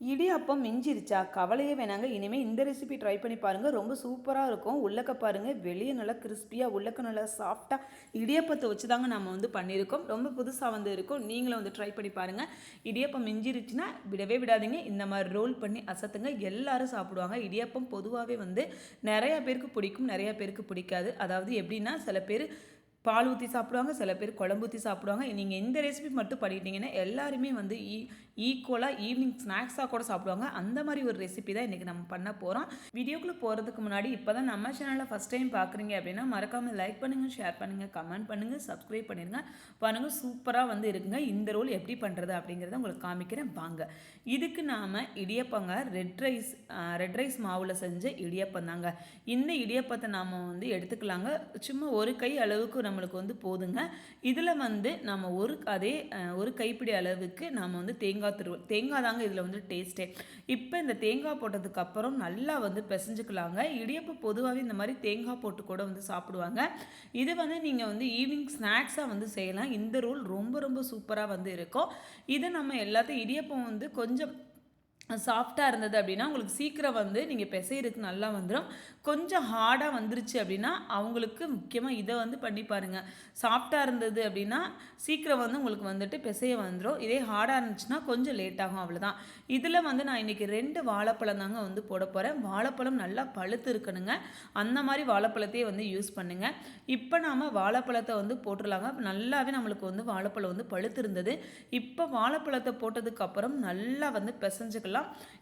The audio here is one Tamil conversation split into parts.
இடியாப்பம் மிஞ்சிருச்சா? கவலையே வேணாங்க. இனிமேல் இந்த ரெசிபி ட்ரை பண்ணி பாருங்கள் ரொம்ப சூப்பராக இருக்கும். உள்ளக்க பாருங்கள் வெளியே நல்லா கிறிஸ்பியாக உள்ளக்க நல்லா சாஃப்டாக இடியாப்பத்தை வச்சு தாங்க நம்ம வந்து பண்ணியிருக்கோம் ரொம்ப புதுசாக வந்து இருக்கும். நீங்களும் வந்து ட்ரை பண்ணி பாருங்கள் இடியாப்பம் மிஞ்சிருச்சுன்னா விடவே விடாதீங்க. இந்த மாதிரி ரோல் பண்ணி அசத்துங்க. எல்லாரும் சாப்பிடுவாங்க. இடியாப்பம் பொதுவாகவே வந்து நிறையா பேருக்கு பிடிக்கும். நிறையா பேருக்கு பிடிக்காது. அதாவது எப்படின்னா சில பேர் பால் ஊற்றி சாப்பிடுவாங்க சில பேர் குழம்பு ஊற்றி சாப்பிடுவாங்க. நீங்கள் இந்த ரெசிபி மட்டும் பண்ணிட்டீங்கன்னா எல்லாருமே வந்து ஈ ஈக்குவலாக ஈவினிங் ஸ்நாக்ஸாக கூட சாப்பிடுவாங்க. அந்த மாதிரி ஒரு ரெசிபி தான் இன்றைக்கி நம்ம பண்ண போகிறோம் வீடியோக்குள்ளே போகிறதுக்கு முன்னாடி இப்போ தான் நம்ம சேனலில் ஃபஸ்ட் டைம் பார்க்குறீங்க அப்படின்னா மறக்காமல் லைக் பண்ணுங்கள் ஷேர் பண்ணுங்கள் கமெண்ட் பண்ணுங்கள் சப்ஸ்கிரைப் பண்ணிடுங்க பாருங்கள் சூப்பராக வந்து இருக்குங்க. இந்த ரோல் எப்படி பண்ணுறது அப்படிங்கிறத உங்களுக்கு காமிக்கிறேன். வாங்க. இதுக்கு நாம் இடியப்பங்க ரெட் ரைஸ் ரெட் ரைஸ் மாவில் செஞ்ச இடியப்பம் தாங்க. இந்த இடியப்பத்தை நாம் வந்து எடுத்துக்கலாங்க. சும்மா ஒரு கை அளவுக்கு நம்ம நம்மளுக்கு வந்து போதுங்க. இதில் வந்து நம்ம ஒரு அதே ஒரு கைப்பிடி அளவுக்கு நாம் வந்து தேங்காய் துருவல் தேங்காய் தாங்க இதில் வந்து டேஸ்ட்டே இப்போ இந்த தேங்காய் போட்டதுக்கு அப்புறம் நல்லா வந்து பிசைஞ்சுக்கலாங்க. இடியப்பம் பொதுவாகவே இந்த மாதிரி தேங்காய் போட்டு கூட வந்து சாப்பிடுவாங்க. இது வந்து நீங்கள் வந்து ஈவினிங் ஸ்நாக்ஸாக வந்து செய்யலாம். இந்த ரோல் ரொம்ப ரொம்ப சூப்பராக வந்து இருக்கும். இதை நம்ம எல்லாத்தையும் இடியப்பம் வந்து கொஞ்சம் சாஃப்டாக இருந்தது அப்படின்னா உங்களுக்கு சீக்கிரம் வந்து நீங்கள் பிசைறதுக்கு நல்லா வந்துடும் கொஞ்சம் ஹார்டாக வந்துருச்சு அப்படின்னா அவங்களுக்கு முக்கியமாக இதை வந்து பண்ணி பாருங்கள் சாஃப்டாக இருந்தது அப்படின்னா சீக்கிரம் வந்து உங்களுக்கு வந்துட்டு பிசைய வந்துடும் இதே ஹார்டாக இருந்துச்சுன்னா கொஞ்சம் லேட் ஆகும் அவ்வளோதான் இதில் வந்து நான் இன்றைக்கி ரெண்டு வாழைப்பழம் தாங்க வந்து போட போகிறேன் வாழைப்பழம் நல்லா பழுத்து இருக்கணுங்க. அந்த மாதிரி வாழைப்பழத்தையே வந்து யூஸ் பண்ணுங்கள் இப்போ நாம் வாழைப்பழத்தை வந்து போட்டுடலாங்க. நல்லாவே நம்மளுக்கு வந்து வாழைப்பழம் வந்து பழுத்து இருந்தது இப்போ வாழைப்பழத்தை போட்டதுக்கப்புறம் நல்லா வந்து பிசைஞ்சுக்கலாம்.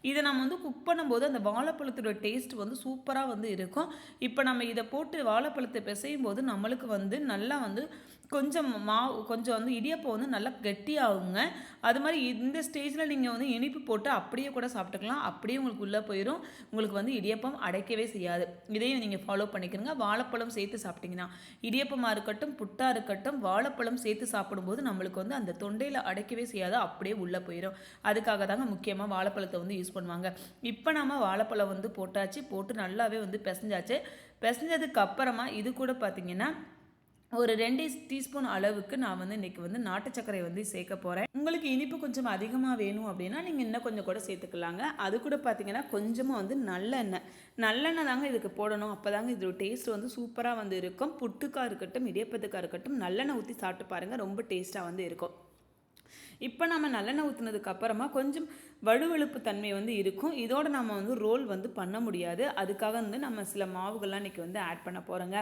இதை நம்ம வந்து குக் பண்ணும்போது அந்த வாழைப்பழத்தோட டேஸ்ட் வந்து சூப்பராக வந்து இருக்கும். இப்போ நம்ம இதை போட்டு வாழைப்பழத்தை பிசையும் போது நம்மளுக்கு வந்து நல்லா வந்து கொஞ்சம் மாவு கொஞ்சம் வந்து இடியப்பம் வந்து நல்லா கெட்டியாகுங்க. அது மாதிரி இந்த ஸ்டேஜில் நீங்கள் வந்து இனிப்பு போட்டு அப்படியே கூட சாப்பிட்டுக்கலாம். அப்படியே உங்களுக்கு உள்ளே போயிடும் உங்களுக்கு வந்து இடியப்பம் அடைக்கவே செய்யாது. இதையும் நீங்கள் ஃபாலோ பண்ணிக்கிறங்க வாழைப்பழம் சேர்த்து சாப்பிட்டீங்கன்னா இடியப்பமாக இருக்கட்டும் புட்டாக இருக்கட்டும் வாழைப்பழம் சேர்த்து சாப்பிடும்போது நம்மளுக்கு வந்து அந்த தொண்டையில் அடைக்கவே செய்யாது. அப்படியே உள்ளே போயிடும் அதுக்காக தாங்க முக்கியமாக வாழைப்பழத்தை வந்து யூஸ் பண்ணுவாங்க. இப்போ நம்ம வாழைப்பழம் வந்து போட்டாச்சு. போட்டு நல்லாவே வந்து பிசைஞ்சாச்சு. பிசைஞ்சதுக்கு அப்புறமா இது கூட பார்த்தீங்கன்னா ஒரு ரெண்டு டீஸ்பூன் அளவுக்கு நான் வந்து இன்றைக்கி வந்து நாட்டு சர்க்கரை வந்து சேர்க்க போகிறேன் உங்களுக்கு இனிப்பு கொஞ்சம் அதிகமாக வேணும் அப்படின்னா நீங்கள் இன்னும் கொஞ்சம் கூட சேர்த்துக்கலாங்க. அது கூட பார்த்தீங்கன்னா கொஞ்சமாக வந்து நல்லெண்ணெய். நல்லெண்ணெய் தாங்க இதுக்கு போடணும். அப்போ தாங்க இதோட டேஸ்ட் வந்து சூப்பராக வந்து இருக்கும். புட்டுக்காக இருக்கட்டும் இடியப்பத்துக்காக இருக்கட்டும் நல்லெண்ணெய் ஊற்றி சாப்பிட்டு பாருங்கள் ரொம்ப டேஸ்ட்டாக வந்து இருக்கும். இப்போ நம்ம நல்லெண்ணெய் ஊற்றுனதுக்கு அப்புறமா கொஞ்சம் வலுவழுப்பு தன்மை வந்து இருக்கும். இதோட நம்ம வந்து ரோல் வந்து பண்ண முடியாது. அதுக்காக வந்து நம்ம சில மாவுகள்லாம் இன்றைக்கி வந்து ஆட் பண்ண போகிறோங்க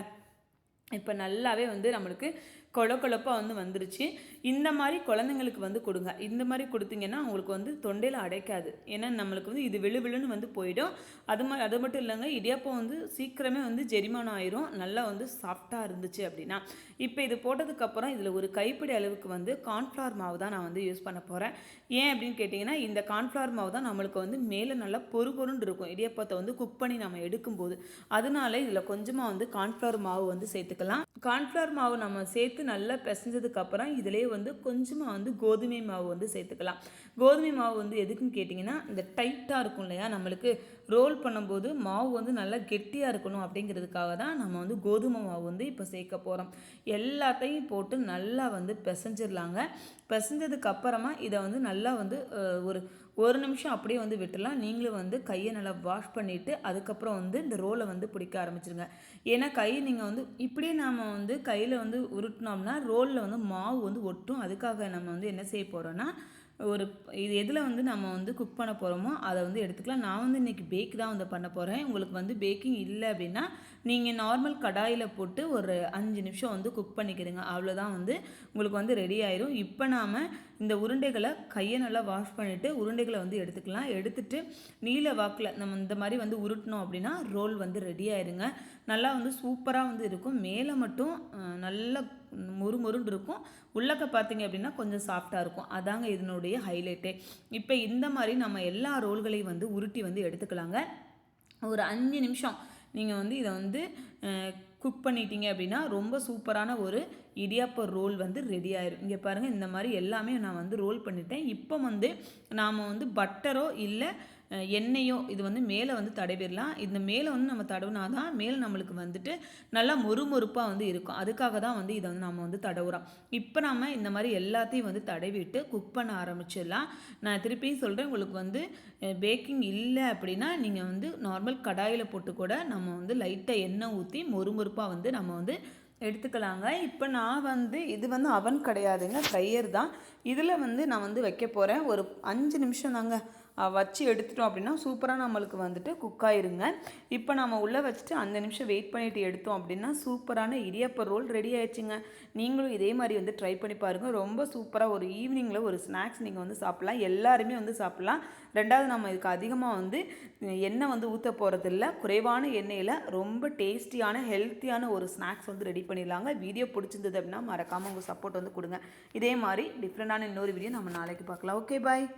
இப்போ நல்லாவே வந்து நம்மளுக்கு கொழ கொழப்பாக வந்து வந்துருச்சு. இந்த மாதிரி குழந்தைங்களுக்கு வந்து கொடுங்க. இந்த மாதிரி கொடுத்தீங்கன்னா அவங்களுக்கு வந்து தொண்டையில் அடைக்காது. ஏன்னா நம்மளுக்கு வந்து இது விழு விழுன்னு வந்து போயிடும். அது மாதிரி அது மட்டும் இல்லைங்க இடியாப்பம் வந்து சீக்கிரமே வந்து ஜெரிமானம் ஆயிரும். நல்லா வந்து சாஃப்டாக இருந்துச்சு அப்படின்னா. இப்போ இது போட்டதுக்கப்புறம் இதில் ஒரு கைப்பிடி அளவுக்கு வந்து கார்ன்ஃப்ளவர் மாவு தான் நான் வந்து யூஸ் பண்ண போகிறேன் ஏன் அப்படின்னு கேட்டிங்கன்னா இந்த கார்ன்ஃப்ளவர் மாவு தான் நம்மளுக்கு வந்து மேலே நல்லா பொறு பொருன்னு இருக்கும். இடியாப்பத்தை வந்து குக் பண்ணி நம்ம எடுக்கும்போது. அதனால இதில் கொஞ்சமாக வந்து கார்ன்ஃப்ளவர் மாவு வந்து சேர்த்துக்கலாம். கார்ன்ஃப்ளவர் மாவு நம்ம சேர்த்து நல்லா பிசைஞ்சதுக்கப்புறம் இதிலே வந்து கொஞ்சமாக வந்து கோதுமை மாவு வந்து சேர்த்துக்கலாம். கோதுமை மாவு வந்து எதுக்குன்னு கேட்டிங்கன்னா இந்த டைட்டாக இருக்கும் இல்லையா? நம்மளுக்கு ரோல் பண்ணும்போது மாவு வந்து நல்லா கெட்டியாக இருக்கணும் அப்படிங்கிறதுக்காக தான் நம்ம வந்து கோதுமை மாவு வந்து இப்போ சேர்க்க போகிறோம் எல்லாத்தையும் போட்டு நல்லா வந்து பிசைஞ்சிடலாங்க. பிசைஞ்சதுக்கப்புறமா இதை வந்து நல்லா வந்து ஒரு ஒரு நிமிஷம் அப்படியே வந்து விட்டுலாம் நீங்களும் வந்து கையை நல்லா வாஷ் பண்ணிவிட்டு அதுக்கப்புறம் வந்து இந்த ரோலை வந்து பிடிக்க ஆரம்பிச்சிருங்க. ஏன்னா கை நீங்கள் வந்து இப்படியே நாம் வந்து கையில் வந்து உருட்டினோம்னா ரோலில் வந்து மாவு வந்து ஒட்டும். அதுக்காக நம்ம வந்து என்ன செய்ய போகிறோன்னா ஒரு இது எதில் வந்து நம்ம வந்து குக் பண்ண போகிறோமோ அதை வந்து எடுத்துக்கலாம். நான் வந்து இன்றைக்கி பேக் தான் வந்து பண்ண போகிறேன் உங்களுக்கு வந்து பேக்கிங் இல்லை அப்படின்னா நீங்கள் நார்மல் கடாயில் போட்டு ஒரு அஞ்சு நிமிஷம் வந்து குக் பண்ணிக்கிறீங்க அவ்வளோதான் வந்து உங்களுக்கு வந்து ரெடி ஆயிரும். இப்போ நாம் இந்த உருண்டைகளை கையை நல்லா வாஷ் பண்ணிவிட்டு உருண்டைகளை வந்து எடுத்துக்கலாம். எடுத்துட்டு நீல வாக்கில் நம்ம இந்த மாதிரி வந்து உருட்டினோம் அப்படின்னா ரோல் வந்து ரெடி ஆயிருங்க. நல்லா வந்து சூப்பராக வந்து இருக்கும். மேலே மட்டும் நல்லா மொறு மொறுன்னு இருக்கும் உள்ளக்க பார்த்தீங்க அப்படின்னா கொஞ்சம் சாஃப்டாக இருக்கும். அதாங்க இதனுடைய ஹைலைட்டே இப்போ இந்த மாதிரி நம்ம எல்லா ரோல்களையும் வந்து உருட்டி வந்து எடுத்துக்கலாங்க. ஒரு அஞ்சு நிமிஷம் நீங்கள் வந்து இதை வந்து குக் பண்ணிட்டீங்க அப்படின்னா ரொம்ப சூப்பரான ஒரு இடியாப்ப ரோல் வந்து ரெடி ஆயிரும். இங்கே பாருங்கள் இந்த மாதிரி எல்லாமே நான் வந்து ரோல் பண்ணிட்டேன். இப்போ வந்து நாம் வந்து பட்டரோ இல்லை எண்ணெயோ இது வந்து மேலே வந்து தடவிடலாம் இந்த மேலே வந்து நம்ம தடவுனா தான் மேலே நம்மளுக்கு வந்துட்டு நல்லா மொறுமொறுப்பாக வந்து இருக்கும். அதுக்காக தான் வந்து இதை வந்து நம்ம வந்து தடவுறோம். இப்போ நம்ம இந்த மாதிரி எல்லாத்தையும் வந்து தடவிட்டு குக் பண்ண ஆரம்பிச்சிடலாம். நான் திருப்பியும் சொல்கிறேன் உங்களுக்கு வந்து பேக்கிங் இல்லை அப்படின்னா நீங்கள் வந்து நார்மல் கடாயில் போட்டு கூட நம்ம வந்து லைட்டாக எண்ணெய் ஊற்றி மொறுமொறுப்பாக வந்து நம்ம வந்து எடுத்துக்கலாங்க. இப்போ நான் வந்து இது வந்து அவன் கிடையாதுங்க ஃப்ரையர் தான். இதில் வந்து நான் வந்து வைக்க போகிறேன் ஒரு அஞ்சு நிமிஷம் தாங்க வச்சு எடுத்துட்டோம் அப்படின்னா சூப்பராக நம்மளுக்கு வந்துட்டு குக் ஆயிருங்க. இப்போ நம்ம உள்ளே வச்சுட்டு அந்த நிமிஷம் வெயிட் பண்ணிவிட்டு எடுத்தோம் அப்படின்னா சூப்பரான இடியப்ப ரோல் ரெடி ஆயிடுச்சுங்க. நீங்களும் இதே மாதிரி வந்து ட்ரை பண்ணி பாருங்கள் ரொம்ப சூப்பராக ஒரு ஈவினிங்கில் ஒரு ஸ்நாக்ஸ் நீங்கள் வந்து சாப்பிட்லாம். எல்லாருமே வந்து சாப்பிட்லாம். ரெண்டாவது நம்ம இதுக்கு அதிகமாக வந்து எண்ணெய் வந்து ஊற்ற போகிறதில்ல குறைவான எண்ணெயில் ரொம்ப டேஸ்டியான ஹெல்த்தியான ஒரு ஸ்நாக்ஸ் வந்து ரெடி பண்ணிடலாங்க. வீடியோ பிடிச்சிருந்தது அப்படின்னா மறக்காமல் உங்கள் சப்போர்ட் வந்து கொடுங்க. இதே மாதிரி டிஃப்ரெண்டான இன்னொரு வீடியோ நம்ம நாளைக்கு பார்க்கலாம். Okay bye